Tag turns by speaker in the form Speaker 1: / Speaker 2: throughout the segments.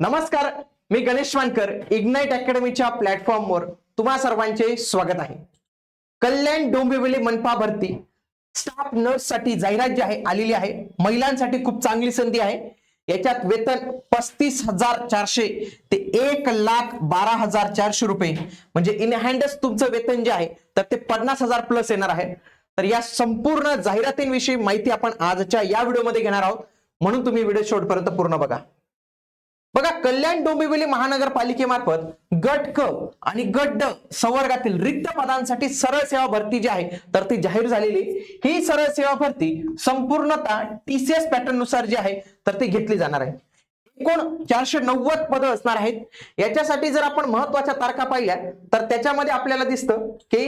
Speaker 1: नमस्कार मी गणेश वानकर इग्नाइट अकॅडमीच्या प्लॅटफॉर्मवर तुम्हा सर्वांचे स्वागत आहे. कल्याण डोंबिवली मनपा भरती स्टाफ नर्ससाठी जाहिरात जी आहे आलेली आहे. महिलांसाठी खूप चांगली संधी आहे. याच्यात वेतन पस्तीस हजार चारशे ते एक लाख बारा हजार चारशे रुपये. म्हणजे इन हँडच तुमचं वेतन जे आहे तर ते पन्नास हजार प्लस येणार आहे. तर या संपूर्ण जाहिरातींविषयी माहिती आपण आजच्या या व्हिडिओमध्ये घेणार आहोत. म्हणून तुम्ही व्हिडिओ शेवटपर्यंत पूर्ण बघा. बघा कल्याण डोंबिवली महानगरपालिकेमार्फत गट क आणि गट ड संवर्गातील रिक्त पदांसाठी सरळ सेवा भरती जी आहे तर ती जाहीर झालेली. ही सरळ सेवा भरती संपूर्णतः टीसीएस पॅटर्ननुसार जी आहे तर ती घेतली जाणार आहे. एकूण चारशे नव्वद पदं असणार आहेत. याच्यासाठी जर आपण महत्त्वाच्या तारखा पाहिल्या तर त्याच्यामध्ये आपल्याला दिसतं की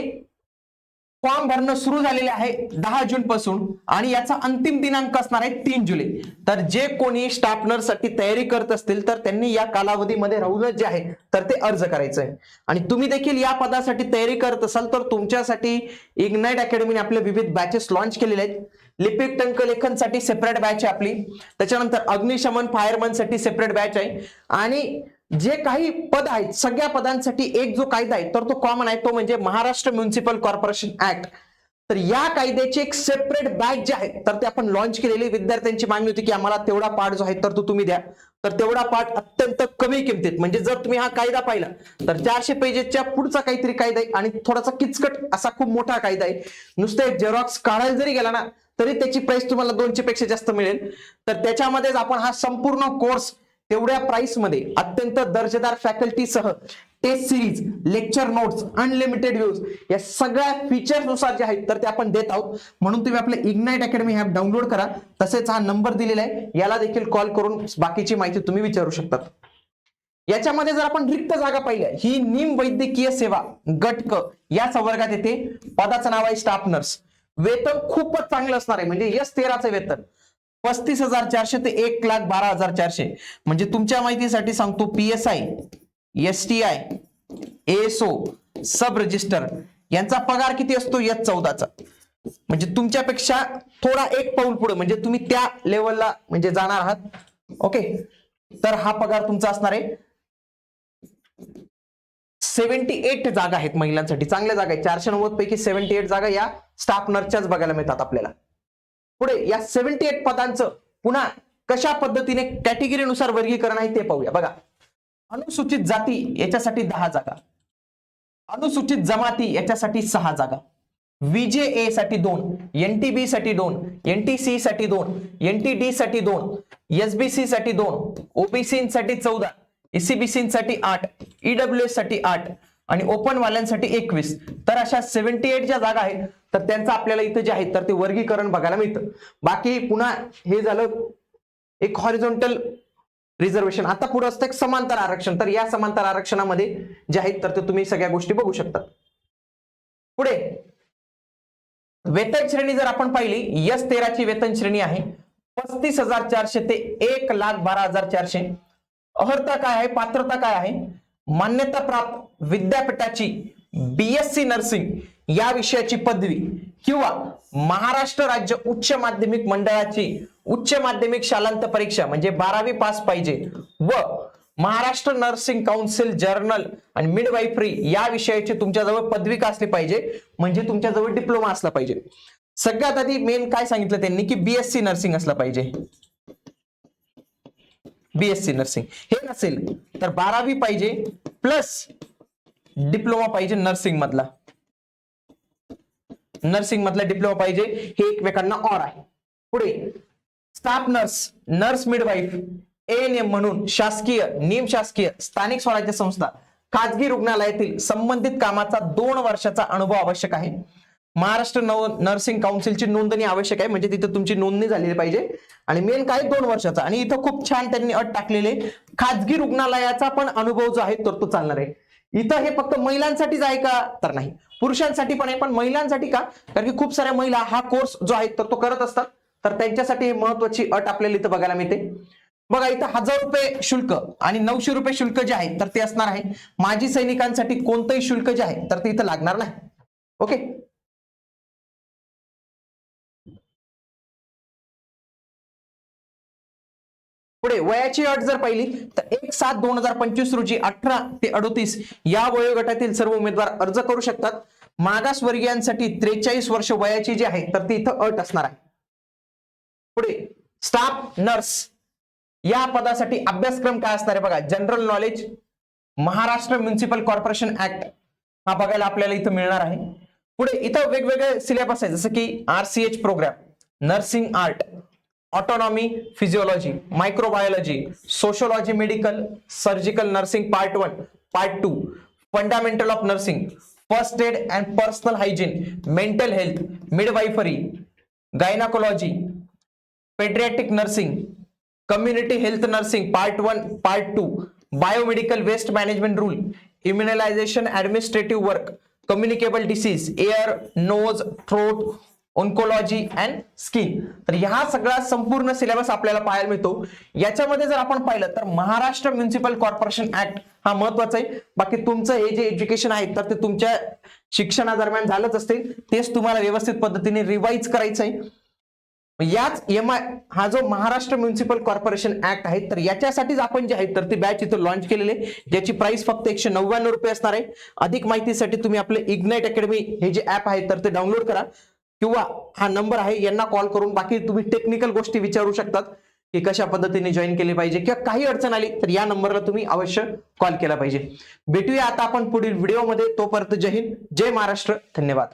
Speaker 1: फॉर्म भरणं सुरू झालेले आहे दहा जून पासून आणि याचा अंतिम दिनांक असणार आहे तीन जुलै. तर जे कोणी स्टाफसाठी तयारी करत असतील तर त्यांनी या कालावधीमध्ये राहूनच जे आहे तर ते अर्ज करायचं आहे. आणि तुम्ही देखील या पदासाठी तयारी करत असाल तर तुमच्यासाठी इग्नाइट अकॅडमीने आपले विविध बॅचेस लॉन्च केलेले आहेत. लिपिक टंकलेखनसाठी सेपरेट बॅच आहे आपली. त्याच्यानंतर अग्निशमन फायरमनसाठी सेपरेट बॅच आहे. आणि जे काही पद आहेत सगळ्या पदांसाठी एक जो कायदा आहे तर तो कॉमन आहे तो म्हणजे महाराष्ट्र म्युन्सिपल कॉर्पोरेशन ऍक्ट तर या कायद्याची एक सेपरेट बॅच जे आहे तर ते आपण लॉन्च केलेली. विद्यार्थ्यांची मागणी होती की आम्हाला तेवढा पाठ जो आहे तर तो तुम्ही द्या. तर तेवढा पाठ अत्यंत कमी किमतीत म्हणजे जर तुम्ही हा कायदा पाहिला तर चारशे पेजेसच्या पुढचा काहीतरी कायदा आहे आणि थोडासा किचकट असा खूप मोठा कायदा आहे. नुसतं झेरॉक्स काढायला जरी गेला ना तरी त्याची प्राइस तुम्हाला दोनशे पेक्षा जास्त मिळेल. तर त्याच्यामध्येच आपण हा संपूर्ण कोर्स तेवढ्या प्राइसमध्ये अत्यंत दर्जेदार फॅकल्टी सह test series lecture notes unlimited views या सगळ्या फीचर्सनुसार जे आहेत तर ते आपण देत आहोत. म्हणून तुम्ही आपलं इग्नाइट अकॅडमी ॲप डाउनलोड करा. तसेच हा नंबर दिलेला आहे. याला देखील कॉल करून बाकीची माहिती तुम्ही विचारू शकता याच्यामध्ये जर आपण रिक्त जागा पाहिल्या ही निम वैद्यकीय सेवा गटक या संवर्गात येते. पदाचं नाव आहे स्टाफ नर्स वेतन खूपच चांगलं असणार आहे. म्हणजे यस तेराचं वेतन. पस्तीस हजार चारशे ते एक लाख बारा हजार चारशे. म्हणजे तुमच्या माहितीसाठी सांगतो P S I S T I SO sub registrar यांचा पगार किती असतो? यस चौदाचा. म्हणजे तुमच्यापेक्षा थोडा एक पाऊल पुढे म्हणजे तुम्ही त्या लेवलला म्हणजे जाणार आहात. ओके तर हा पगार तुमचा असणार आहे. सेव्हन्टी एट जागा आहेत महिलांसाठी. चांगल्या जागा आहेत. चारशे नव्वद पैकी सेव्हन्टी एट जागा या स्टाफ नर्सच्याच बघायला मिळतात आपल्याला. पुढे या सेव्हन्टी एट पदांचं पुन्हा कशा पद्धतीने कॅटेगरीनुसार वर्गीकरण आहे ते पाहूया. बघा अनुसूचित जाती याच्यासाठी दहा जागा. अनुसूचित जमाती याच्यासाठी सहा जागा. व्हीजेए साठी दोन एनटीबी साठी दोन एनटीसी साठी दोन एनटीडी साठी दोन एसबीसी साठी दोन ओबीसी साठी चौदा एसीबीसी साठी आठ ईडब्ल्यू साठी आठ आणि ओपन वाल्यांसाठी एकवीस. तर अशा सेव्हन्टी एट ज्या जागा आहेत तर त्यांचं आपल्याला इथं जे आहे तर ते वर्गीकरण बघायला मिळतं. बाकी पुन्हा हे झालं एक हॉरिझॉन्टल रिझर्वेशन आता पुढे असतं एक समांतर आरक्षण. तर या समांतर आरक्षणामध्ये जे आहेत तर ते तुम्ही सगळ्या गोष्टी बघू शकता. पुढे. वेतन श्रेणी जर आपण पाहिली यस तेराची वेतन श्रेणी आहे. पस्तीस हजार चारशे ते एक लाख बारा हजार चारशे. अर्हता काय आहे? पात्रता काय आहे? मान्यता प्राप्त विद्यापीठाची बीएससी नर्सिंग या विषयाची पदवी किंवा महाराष्ट्र राज्य उच्च माध्यमिक मंडळाची उच्च माध्यमिक शालांत परीक्षा म्हणजे बारावी पास पाहिजे व महाराष्ट्र नर्सिंग काउन्सिल जर्नल आणि मिडवाईफरी या विषयाची तुमच्याजवळ पदविका असली पाहिजे? म्हणजे तुमच्याजवळ डिप्लोमा असला पाहिजे. सगळ्यात आधी मेन काय सांगितलं त्यांनी की बीएससी नर्सिंग असलं पाहिजे. बीएससी नर्सिंग हे नसेल तर बारावी पाहिजे प्लस डिप्लोमा पाहिजे नर्सिंग मधला. नर्सिंग मधला डिप्लोमा पाहिजे. हे एकमेकांना ऑर आहे. पुढे staff nurse nurse midwife N M म्हणून शासकीय निमशासकीय स्थानिक स्वराज्य संस्था खाजगी रुग्णालयातील संबंधित कामाचा दोन वर्षाचा अनुभव आवश्यक आहे. महाराष्ट्र नव नर्सिंग काउन्सिलची नोंदणी आवश्यक आहे. म्हणजे तिथं तुमची नोंदणी झालेली पाहिजे. आणि मेन काय? दोन वर्षाचा. आणि इथं खूप छान त्यांनी अट टाकलेले. खाजगी रुग्णालयाचा पण अनुभव जो आहे तर तो चालणार आहे. इथं हे फक्त महिलांसाठीच आहे का? तर नाही. पुरुषांसाठी पण आहे पण महिलांसाठी का? कारण की खूप साऱ्या महिला हा कोर्स जो आहे तर तो करत असतात. तर त्यांच्यासाठी महत्वाची अट आपल्याला इथं बघायला मिळते. बघा इथं हजार रुपये शुल्क आणि नऊशे रुपये शुल्क जे आहे तर ते असणार आहे. माजी सैनिकांसाठी कोणतंही शुल्क जे आहे तर ते इथं लागणार नाही. ओके? पुढे वयाची अट जर पाहिली तर एक सात दोन हजार पंचवीस रोजी अठरा ते अडोतीस या वयोगटातील सर्व उमेदवार अर्ज करू शकतात. मागासवर्गीयांसाठी त्रेचाळीस वर्ष वयाची जी आहे तर ती इथं अट असणार आहे. पुढे स्टाफ नर्स या पदासाठी अभ्यासक्रम काय असणार आहे बघा general knowledge Maharashtra municipal corporation act हा बघायला आपल्याला इथं मिळणार आहे. पुढे इथं वेगवेगळे सिलेबस आहे जसं की R C H program nursing art autonomy, physiology, microbiology, sociology, medical, surgical nursing part 1, part 2, fundamental of nursing, first aid and personal hygiene, mental health, midwifery, gynecology, pediatric nursing, community health nursing part 1, part 2, biomedical waste management rule, immunization administrative work, communicable disease, ear, nose, throat, oncology and skin तर ह्या सगळा संपूर्ण syllabus आपल्याला पाहायला मिळतो. याच्यामध्ये जर आपण पाहिलं तर महाराष्ट्र म्युन्सिपल कॉर्पोरेशन ऍक्ट हा महत्त्वाचा आहे. बाकी तुमचं हे जे एज्युकेशन आहे तर ते तुमच्या शिक्षणादरम्यान झालंच असते तेच तुम्हाला व्यवस्थित पद्धतीने रिवाईज करायचं आहे. याच एम आय हा जो महाराष्ट्र म्युन्सिपल कॉर्पोरेशन ऍक्ट आहे तर याच्यासाठीच आपण जे आहे तर ती बॅच इथं लॉन्च केलेली आहे. ज्याची प्राइस फक्त एकशे नव्याण्णव रुपये असणार आहे. अधिक माहितीसाठी तुम्ही आपले इग्नाइट अकॅडमी हे जे ऍप आहे तर ते डाउनलोड करा. किंवा हा नंबर आहे यांना कॉल करून बाकी तुम्ही टेक्निकल गोष्टी विचारू शकतात की कशा पद्धतीने जॉईन केले पाहिजे किंवा काही अडचण आली तर या नंबरला तुम्ही अवश्य कॉल केला पाहिजे. भेटूया आता आपण पुढील व्हिडिओमध्ये तोपर्यंत जय हिंद जय महाराष्ट्र. धन्यवाद.